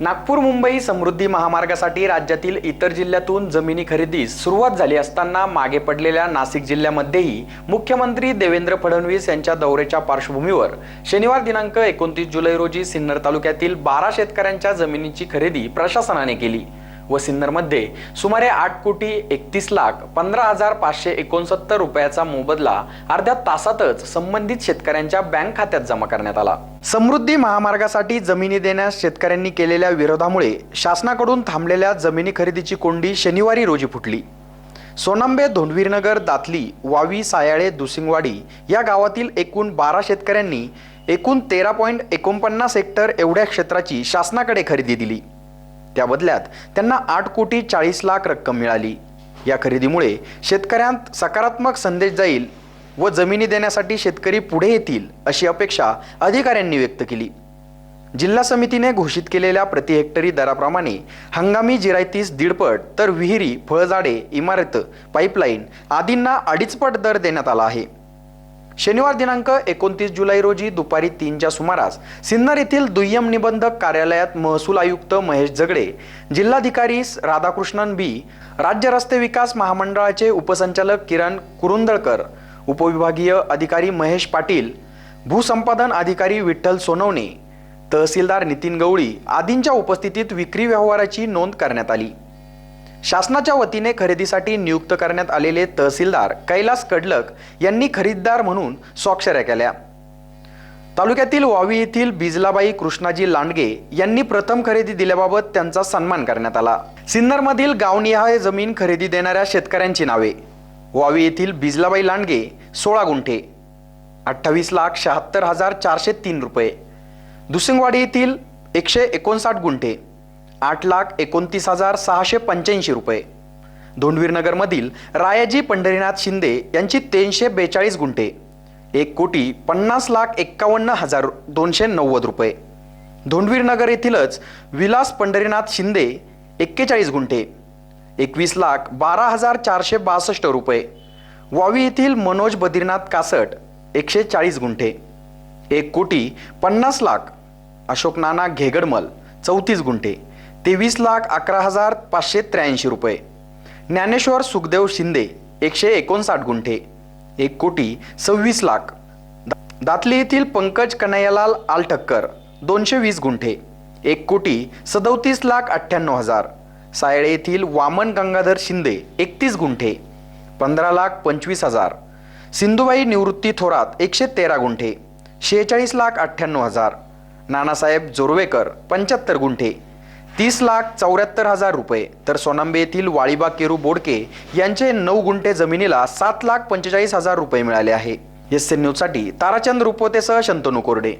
नागपूर मुंबई समृद्धी महामार्गासाठी राज्यातील इतर जिल्ह्यातून जमिनी खरेदीस सुरुवात झाली असताना मागे पडलेल्या नाशिक जिल्ह्यामध्येही मुख्यमंत्री देवेंद्र फडणवीस यांच्या दौऱ्याच्या पार्श्वभूमीवर शनिवार दिनांक एकोणतीस जुलै रोजी सिन्नर तालुक्यातील बारा शेतकऱ्यांच्या जमिनीची खरेदी प्रशासनाने केली. व सिन्नरमध्ये सुमारे आठ कोटी एकतीस लाख पंधरा हजार पाचशे एकोणसत्तर रुपयाचा मोबदला अर्ध्या तासातच संबंधित शेतकऱ्यांच्या बँक खात्यात जमा करण्यात आला. समृद्धी महामार्गासाठी जमिनी देण्यास शेतकऱ्यांनी केलेल्या विरोधामुळे शासनाकडून थांबलेल्या जमिनी खरेदीची कोंडी शनिवारी रोजी फुटली. सोनांबे धोंडवीरनगर दातली वावी सायाळे दुसिंगवाडी या गावातील एकूण बारा शेतकऱ्यांनी एकूण तेरा पॉईंट एकोणपन्नास हेक्टर एवढ्या क्षेत्राची शासनाकडे खरेदी दिली. त्या बदल्यात त्यांना आठ कोटी चाळीस लाख रक्कम मिळाली. या खरेदीमुळे शेतकऱ्यांत सकारात्मक संदेश जाईल व जमिनी देण्यासाठी शेतकरी पुढे येतील अशी अपेक्षा अधिकाऱ्यांनी व्यक्त केली. जिल्हा समितीने घोषित केलेल्या प्रति हेक्टरी दराप्रमाणे हंगामी जिरायतीस दीडपट तर विहिरी फळझाडे इमारत पाईपलाईन आदींना अडीचपट दर देण्यात आला आहे. शनिवार दिनांक एकोणतीस जुलै रोजी दुपारी तीनच्या सुमारास सिन्नर येथील दुय्यम निबंधक कार्यालयात महसूल आयुक्त महेश झगडे जिल्हाधिकारी राधाकृष्णन बी राज्य रस्ते विकास महामंडळाचे उपसंचालक किरण कुरुंदळकर उपविभागीय अधिकारी महेश पाटील भूसंपादन अधिकारी विठ्ठल सोनवणे तहसीलदार नितीन गवळी आदींच्या उपस्थितीत विक्री व्यवहाराची नोंद करण्यात आली. शासनाच्या वतीने खरेदीसाठी नियुक्त करण्यात आलेले तहसीलदार कैलास कडलक यांनी खरीददार म्हणून स्वाक्षऱ्या केल्या. तालुक्यातील वावी येथील बिजलाबाई कृष्णाजी लांडगे यांनी प्रथम खरेदी दिल्याबाबत त्यांचा सन्मान करण्यात आला. सिन्नरमधील गावनिहाय जमीन खरेदी देणाऱ्या शेतकऱ्यांची नावे. वावी येथील बिजलाबाई लांडगे सोळा गुंठे अठ्ठावीस लाख शहात्तर हजार चारशे तीन रुपये. दुसिंगवाडी येथील एकशे एकोणसाठ गुंठे आठ लाख एकोणतीस हजार सहाशे पंच्याऐंशी रुपये. धोंडवीरनगरमधील रायाजी पंढरीनाथ शिंदे यांची तीनशे बेचाळीस गुंठे. एक कोटी पन्नास लाख एक्कावन्न हजार दोनशे नव्वद रुपये. धोंडवीरनगर येथीलच विलास पंढरीनाथ शिंदे एक्केचाळीस गुंठे. एकवीस लाख बारा हजार चारशे बासष्ट रुपये. वावी येथील मनोज बद्रीनाथ कासट एकशे चाळीस गुंठे. एक कोटी पन्नास लाख अशोक नाना घेगडमल चौतीस गुंठे. तेवीस लाख अकरा हजार पाचशे त्र्याऐंशी रुपये. ज्ञानेश्वर सुखदेव शिंदे एकशे एकोणसाठ गुंठे. एक कोटी सव्वीस लाख. दा- दातली येथील पंकज कन्हैयालाल आलठक्कर दोनशे वीस गुंठे. एक कोटी सदोतीस लाख अठ्ठ्याण्णव हजार. सायळे येथील वामन गंगाधर शिंदे एकतीस गुंठे. पंधरा लाख पंचवीस हजार. सिंधुबाई निवृत्ती थोरात एकशे तेरा गुंठे. शेहेचाळीस लाख अठ्ठ्याण्णव हजार. नानासाहेब जोरवेकर पंच्याहत्तर गुंठे. तीस लाख चौऱ्याहत्तर हजार रुपये. तर सोनांबे येथील वाळीबा केरू बोडके यांचे नऊ गुंठे जमिनीला सात लाख पंचेचाळीस हजार रुपये मिळाले आहे. एस एन न्यूजसाठी ताराचंद रुपोतेसह शंतनू कोरडे.